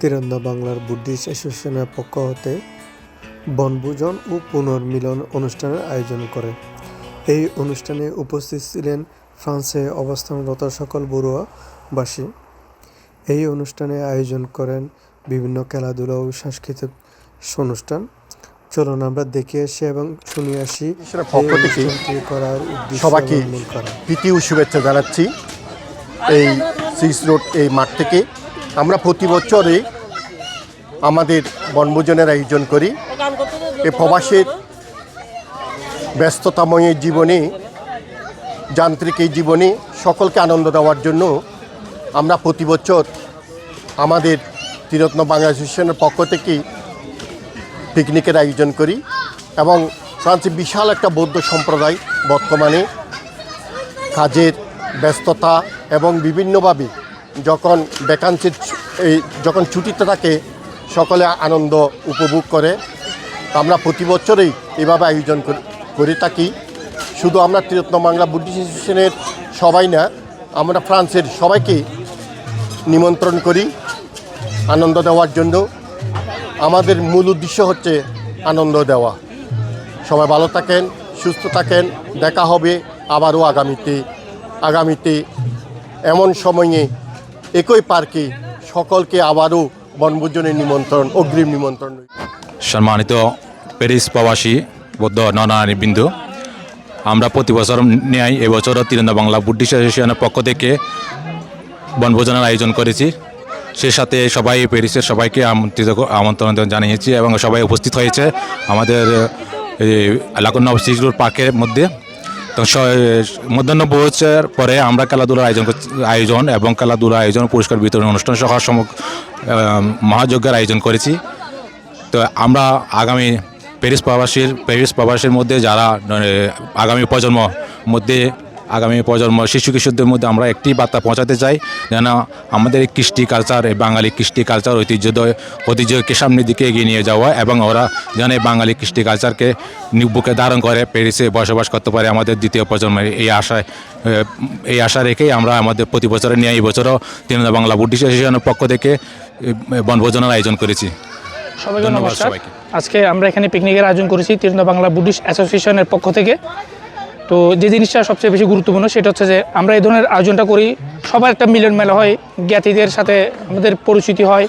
তিরন্দা বাংলার বুদ্ধিস্ট অ্যাসোসিয়েশনের পক্ষ হতে বনভোজন ও পুনর্মিলন অনুষ্ঠানের আয়োজন করে। এই অনুষ্ঠানে উপস্থিত ছিলেন ফ্রান্সে অবস্থানরত সকল বড়ুয়াবাসী। এই অনুষ্ঠানে আয়োজন করেন বিভিন্ন খেলাধুলা ও সাংস্কৃতিক অনুষ্ঠান। চলুন আমরা দেখে আসি এবং শুনে আসি করার সবাইকে। প্রীতি ও শুভেচ্ছা জানাচ্ছি। এই সিক্স রোড এই মাঠ থেকে আমরা প্রতি বছরে আমাদের বনভোজনের আয়োজন করি। এই প্রবাসের ব্যস্ততাময় জীবনে, যান্ত্রিক এই জীবনে সকলকে আনন্দ দেওয়ার জন্য আমরা প্রতি বছর আমাদের ত্রিরত্ন বাংলা অ্যাসোসিয়েশনের পক্ষ থেকে পিকনিকের আয়োজন করি এবং ফ্রান্সে বিশাল একটা বৌদ্ধ সম্প্রদায় বর্তমানে কাজের ব্যস্ততা এবং বিভিন্নভাবে যখন ভ্যাকান্সির এই যখন ছুটিতে থাকে, সকলে আনন্দ উপভোগ করে। আমরা প্রতি বছরেই এভাবে আয়োজন করি- থাকি। শুধু আমরা ত্রিরত্ন বাংলা বুদ্ধিস্ট অ্যাসোসিয়েশনের সবাই না, আমরা ফ্রান্সের সবাইকে নিমন্ত্রণ করি আনন্দ দেওয়ার জন্য। আমাদের মূল উদ্দেশ্য হচ্ছে আনন্দ দেওয়া। সবাই ভালো থাকেন, সুস্থ থাকেন, দেখা হবে আবারও আগামীতে। আগামীতে এমন সময়ে একই পার্কে সকলকে আবারও বনভোজনের নিমন্ত্রণ, অগ্রিম নিমন্ত্রণ সম্মানিত প্যারিস প্রবাসী বৌদ্ধ নরনারী বিন্দু, আমরা প্রতি বছর ন্যায় এবছরও তিরন্দা বাংলা বুদ্ধিস্ট অ্যাসোসিয়েশনের পক্ষ থেকে বনভোজনের আয়োজন করেছি। সে সাথে সবাই প্যারিসের সবাইকে আমন্ত্রিত আমন্ত্রণ জানিয়েছি এবং সবাই উপস্থিত হয়েছে আমাদের লাকন্নব সিজুর পার্কের মধ্যে। মধ্যাহ্ন ভোজের পরে আমরা খেলাধুলার আয়োজন আয়োজন এবং খেলাধুলার আয়োজন, পুরস্কার বিতরণ অনুষ্ঠান সহ সমগ্র মহাযজ্ঞের আয়োজন করেছি। তো আমরা আগামী প্যারিস প্রবাসীর প্যারিস প্রবাসীর মধ্যে যারা আগামী প্রজন্ম মধ্যে আগামী প্রজন্ম শিশু কিশোরদের মধ্যে আমরা একটি বার্তা পৌঁছাতে চাই যেন আমাদের এই কৃষ্টি কালচার এই বাঙালি কৃষ্টি কালচার ঐতিহ্য ঐতিহ্যকে সামনের দিকে এগিয়ে নিয়ে যাওয়া এবং ওরা যেন এই বাঙালি কৃষ্টি কালচারকে বুকে ধারণ করে প্যারিসে বসবাস করতে পারে আমাদের দ্বিতীয় প্রজন্মের এই আশায় এই আশা রেখেই আমরা আমাদের প্রতি বছরের নিয়ে এই বছরও তৃণমূল বাংলা বুদ্ধিস্ট অ্যাসোসিয়েশনের পক্ষ থেকে বনভোজনের আয়োজন করেছি। সবাইকে নমস্কার। সবাইকে। আজকে আমরা এখানে পিকনিকের আয়োজন করেছি তীর্ণ বাংলা বুদ্ধিস্ট অ্যাসোসিয়েশনের পক্ষ থেকে। তো যে জিনিসটা সবচেয়ে বেশি গুরুত্বপূর্ণ সেটা হচ্ছে যে আমরা এই ধরনের আয়োজনটা করি। সবার একটা মিলন মেলা হয় জ্ঞাতিদের সাথে আমাদের পরিচিতি হয়।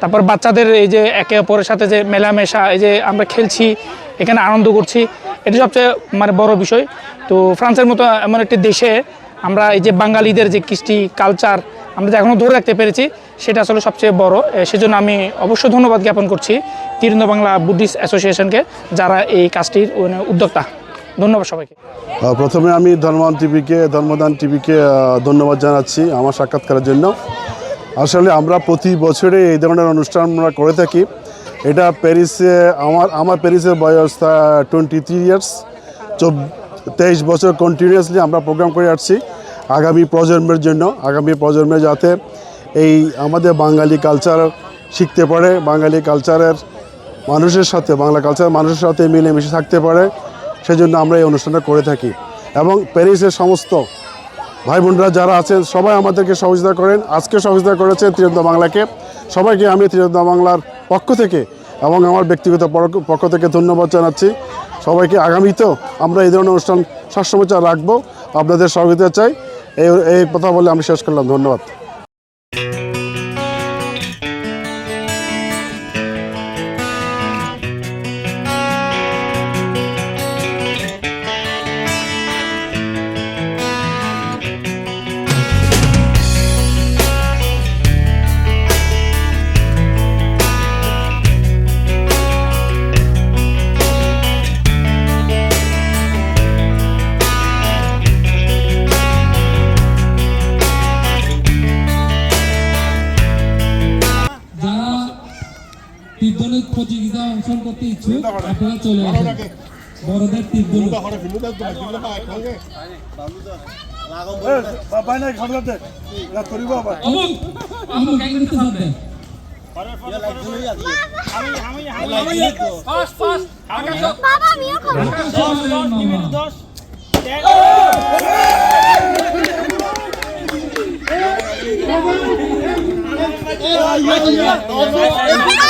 তারপর বাচ্চাদের এই যে একে অপরের সাথে যে মেলামেশা এই যে আমরা খেলছি এখানে আনন্দ করছি এটা সবচেয়ে মানে বড় বিষয়। তো ফ্রান্সের মতো এমন একটি দেশে আমরা এই যে বাঙালিদের যে কৃষ্টি কালচার আমরা যে এখনও ধরে রাখতে পেরেছি সেটা আসলে সবচেয়ে বড়। সেজন্য আমি অবশ্যই ধন্যবাদ জ্ঞাপন করছি তীর্ণ বাংলা বুদ্ধিস্ট অ্যাসোসিয়েশনকে যারা এই কাজটির মানে, উদ্যোক্তা। ধন্যবাদ সবাইকে। প্রথমে আমি ধর্মদান টিভিকে ধর্মদান টিভিকে ধন্যবাদ জানাচ্ছি আমার সাক্ষাৎকারের জন্য। আসলে আমরা প্রতি বছরে এই ধরনের অনুষ্ঠান আমরা করে থাকি। এটা প্যারিসে, আমার আমার প্যারিসের বয়স টোয়েন্টি থ্রি ইয়ার্স তেইশ বছর কন্টিনিউয়াসলি আমরা প্রোগ্রাম করে আসছি আগামী প্রজন্মের জন্য। আগামী প্রজন্মে যাতে এই আমাদের বাঙালি কালচার শিখতে পারে, বাঙালি কালচারের মানুষের সাথে, বাংলা কালচার মানুষের সাথে মিলেমিশে থাকতে পারে। সেজন্য আমরা এই অনুষ্ঠানটা করে থাকি। এবং প্যারিসের সমস্ত ভাই বোনরা যারা আছেন, সবাই আমাদেরকে সহযোগিতা করেন। আজকে সহযোগিতা করেছেন ত্রিরন্দা বাংলাকে। সবাইকে আমি ত্রিরন্দা বাংলার পক্ষ থেকে এবং আমার ব্যক্তিগত পক্ষ থেকে ধন্যবাদ জানাচ্ছি। সবাইকে আগামীতেও আমরা এই ধরনের অনুষ্ঠান সবসময় রাখব। আপনাদের সহযোগিতা চাই। এই এই কথা বলে আমি শেষ করলাম। ধন্যবাদ। তীর্ধনুক প্রতিযোগিতা অংশগ্রহণ করতে ইচ্ছুক আপনারা চলে আসুন। বড়দের দেন বাবা খাব মামা বাংলা